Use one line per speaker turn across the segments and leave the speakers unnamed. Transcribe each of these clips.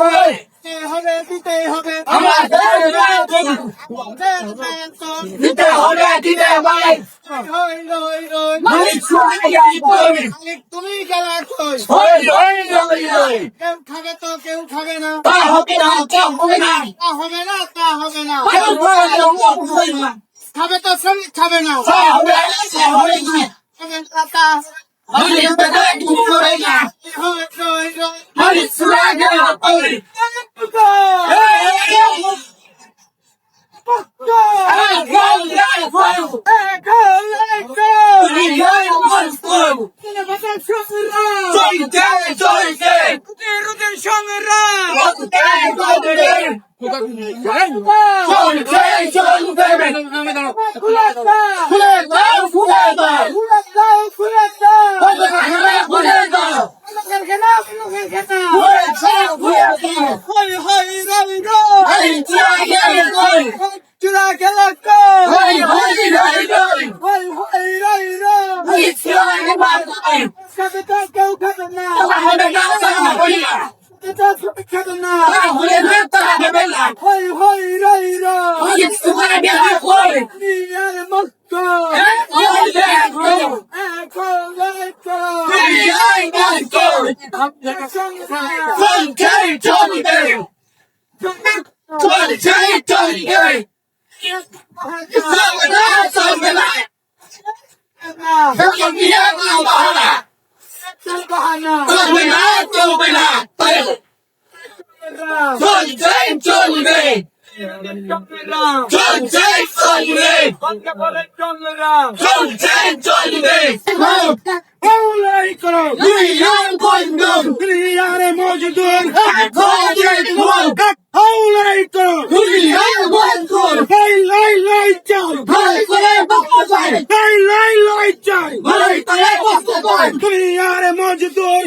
দিতে হবে দিতে হবে
আমাদের দিতে হবে দিতে মালিক
তুমি গেলা কেউ খাবে তো কেউ খাবে না
তা হবে না। তা হবে না
তা হবে না তা হবে না। খাবে তো শ্রমিক খাবে না
হবে না তা হবে না
খাবে না তা
মালিক বেতন তুমি করে না
রই রই রই
মালিক সুরাইয়া কই
চুরা هاي هاي ريرا ميلان مكة It's not without something like Look at me, I'm না খাবে না হই হই রই রই নিয়ার মুক্ত এখন দুনিয়ারে মজদুর হাউলাই করো লাই লাই লাই চাল লাই লাই লাই চাল দুনিয়ারে মজদুর।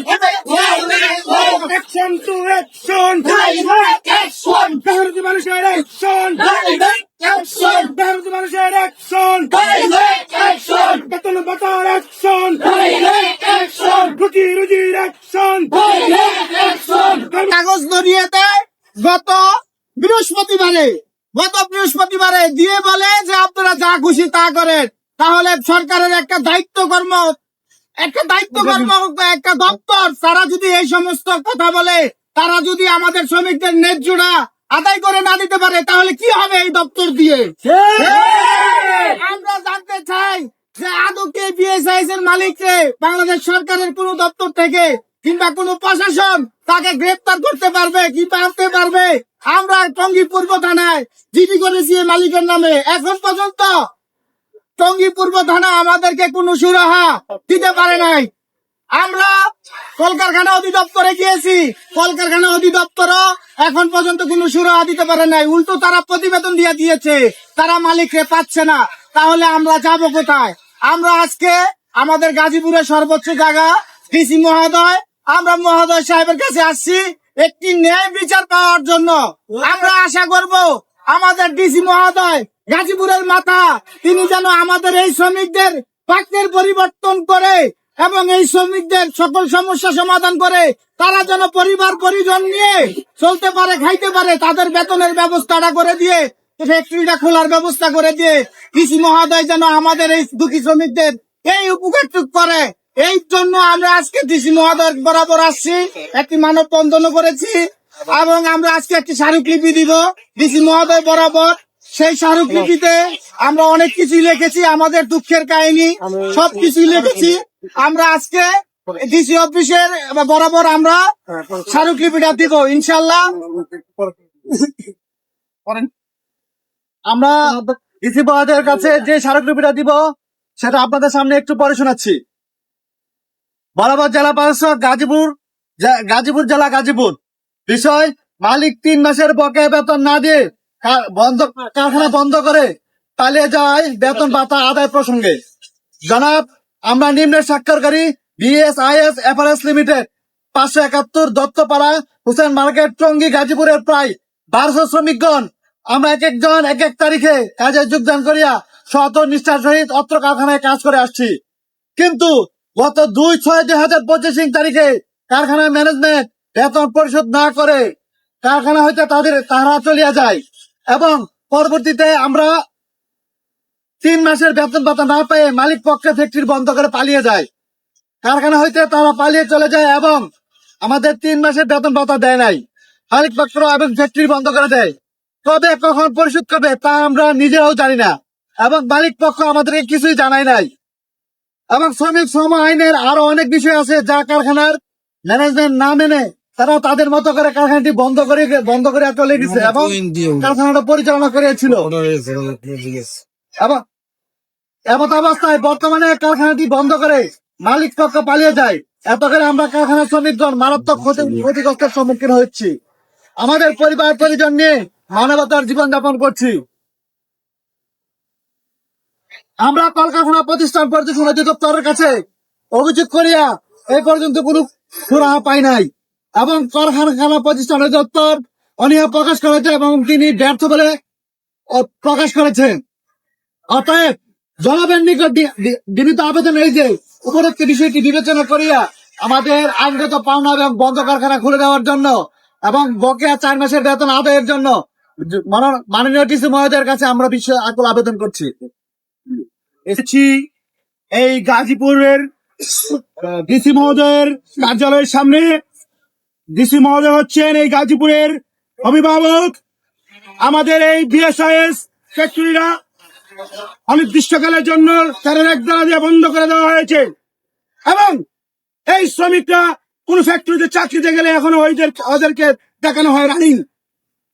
অ্যাকশন টু অ্যাকশন ভারত মানুষের অ্যাকশন ভারত মানুষের অ্যাকশন খুশি তা করেন তাহলে সরকারের একটা দায়িত্ব কর্ম একটা দায়িত্ব কর্ম একটা দপ্তর তারা যদি এই সমস্ত কথা বলে তারা যদি আমাদের শ্রমিকদের ন্যায্যটা আদায় করে না দিতে পারে তাহলে কি হবে এই দপ্তর দিয়ে? আমরা জানতে চাই যে আদৌ কে বিএসআইএস এর মালিককে বাংলাদেশ সরকারের কোন দপ্তর থেকে কিংবা কোন প্রশাসন তাকে গ্রেপ্তার করতে পারবে কি আনতে পারবে? আমরা টঙ্গী পূর্ব থানায় জিডি করেছি মালিকের নামে। এখন পর্যন্ত টঙ্গী পূর্ব থানা আমাদেরকে কোনো সুরাহা দিতে পারে নাই। আমরা কলকারখানা অধিদপ্তরে গিয়েছি। কলকারখানা অধিদপ্তর এখন পর্যন্ত কোনো সুরাহা দিতে পারে নাই। উল্টো তারা প্রতিবেদন দিয়ে দিয়েছে, তারা মালিককে পাচ্ছে না। তাহলে আমরা যাব কোথায়? আমরা আজকে আমাদের গাজীপুরের সর্বোচ্চ জায়গা ডিসি মহোদয়, আমরা মহোদয় সাহেবের কাছে আসছি। একটি ন্যায় বিচার পাওয়ার জন্য আমরা আশা করব আমাদের ডিসি মহোদয় গাজীপুরের মাথা, তিনি যেন আমাদের এই শ্রমিকদের পাকের পরিবর্তন করে এবং এই শ্রমিকদের সকল সমস্যা সমাধান করে, তারা যেন পরিবার পরিজন নিয়ে চলতে পারে, খাইতে পারে, তাদের বেতনের ব্যবস্থাটা করে দিয়ে ফ্যাক্টরিটা খোলার ব্যবস্থা করে দিয়ে কৃষি মহোদয় যেন আমাদের এই দুঃখী শ্রমিকদের এই উপকারটুক করে। এই জন্য আমরা আজকে ডিসি মহোদয় বরাবর আসছি, একটি মানব বন্ধন করেছি, এবং আমরা আজকে একটি স্মারকলিপি দিব। ডিসি মহোদয় বরাবর, সেই স্মারকলিপিতে আমরা অনেক কিছু লিখেছি, আমাদের দুঃখের কাহিনী, সবকিছু লিখেছি। আমরা আজকে ডিসি অফিসের বরাবর আমরা স্মারকলিপিটা দিব ইনশাল্লাহ
আমরা ডিসি মহাদের কাছে যে স্মারকলিপিটা দিব, সেটা আপনাদের সামনে একটু পরে শোনাচ্ছি। বরাবর জেলা প্রশাসক গাজীপুর গাজীপুর জেলা গাজীপুর। বিষয়, মালিক তিন মাসের বকেয়া বেতন না দিয়ে বন্ধ, কারখানা বন্ধ করে পালিয়ে যায় বেতন ভাতা আদায় প্রসঙ্গে। জনাব, আমরা নিম্ন স্বাক্ষরকারী বিএসআইএস এফআরএস লিমিটেড, পাঁচশো একাত্তর দত্তপাড়া, হুসেন মার্কেট, টঙ্গী, গাজীপুরের প্রায় বারোশো শ্রমিকগণ। আমরা এক একজন, এক এক তারিখে কাজে যোগদান করিয়া শত নিষ্ঠার সহিত অত্র কারখানায় কাজ করে আসছি। কিন্তু গত দুই ছয় দুই হাজার পঁচিশ তারিখে কারখানার ম্যানেজমেন্ট বেতন পরিশোধ না করে কারখানা হইতে তাদের তারা চলিয়া যায় এবং পরবর্তীতে আমরা তিন মাসের বেতন ভাতা না পেয়ে মালিক পক্ষে ফ্যাক্টরি বন্ধ করে পালিয়ে যায়। কারখানা হইতে তারা পালিয়ে চলে যায় এবং আমাদের তিন মাসের বেতন ভাতা দেয় নাই। মালিক পক্ষ এবং ফ্যাক্টরি বন্ধ করে দেয়। কবে কখন পরিশোধ করবে তা আমরা নিজেরাও জানি না এবং মালিক পক্ষ আমাদেরকে কিছুই জানায় নাই। এবং শ্রমিক শ্রম আইনের আরও অনেক বিষয় আছে যা কারখানার ম্যানেজমেন্ট না মেনে তারা তাদের মতো করে কারখানাটি বন্ধ করে বন্ধ করে চলে গেছে এবং কারখানাটা পরিচালনা করেছিল। এবং এমত অবস্থায় বর্তমানে কারখানাটি বন্ধ করে মালিক পক্ষ পালিয়ে যায়। এত করে আমরা কারখানার শ্রমিকগণ মারাত্মক ক্ষতি ক্ষতিগ্রস্তের সম্মুখীন হচ্ছি। আমাদের পরিবার পরিজন নিয়ে মানবতার জীবন যাপন করছি। আমরা কলকারখানা প্রতিষ্ঠান পরিচালনা অধিদপ্তরের কাছে অভিযোগ করিয়া এই পর্যন্ত কোনো সুরাহা পাই নাই। এবং কলকারখানা প্রতিষ্ঠান অধিদপ্তর অনীহা প্রকাশ করেছে এবং তিনি ব্যর্থ বলে প্রকাশ করেছেন। অতএব জনগণের নিকট বিনীত আবেদন এই যে, উপরোক্ত বিষয়টি বিবেচনা করিয়া আমাদের আইনগত পাওনা এবং বন্ধ কারখানা খুলে দেওয়ার জন্য এবং বকেয়া চার মাসের বেতন আদায়ের জন্য মাননীয় ডিসি মহোদয়ের কাছে আমরা বিশ্ব আকুল আবেদন করছি।
এসেছি এই গাজীপুরের ডিসি মহোদয়ের কার্যালয়ের সামনে। ডিসি মহোদয় হচ্ছেন এই গাজীপুরের অভিভাবক। আমাদের এই বিএসআইএস ফ্যাক্টরিরা অনির্দিষ্টকালের জন্য তাদের এক দ্বারা দিয়ে বন্ধ করে দেওয়া হয়েছে। এবং এই শ্রমিকরা কোন ফ্যাক্টরিতে চাকরিতে গেলে এখনও ওইদের ওদেরকে দেখানো হয় রানিং।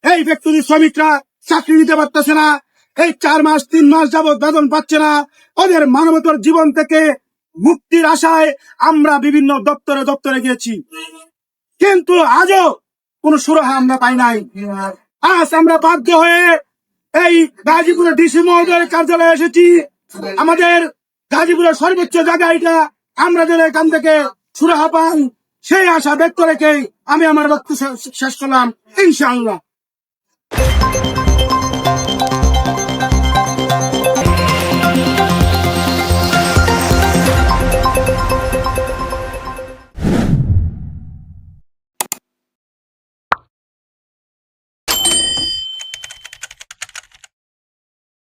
এই ফ্যাক্টরির শ্রমিকরা চাকরি দিতে পারতেছে না। এই চার মাস, তিন মাস যাবত বেতন পাচ্ছে না। ওদের মানবতার জীবন থেকে মুক্তির আশায় আমরা বিভিন্ন দপ্তরে দপ্তরে গিয়েছি। কিন্তু আজও কোন সুরাহা আমরা পাই নাই। আজ আমরা বাধ্য হয়ে এই গাজীপুরের ডিসি মহোদয়ের কার্যালয়ে এসেছি। আমাদের গাজীপুরের সর্বোচ্চ জায়গা এটা। আমরা যেন এখান থেকে সুরাহা পান সেই আশা ব্যক্ত রেখেই আমি আমার বক্তব্য শেষ করলাম। ইনশাআল্লাহ।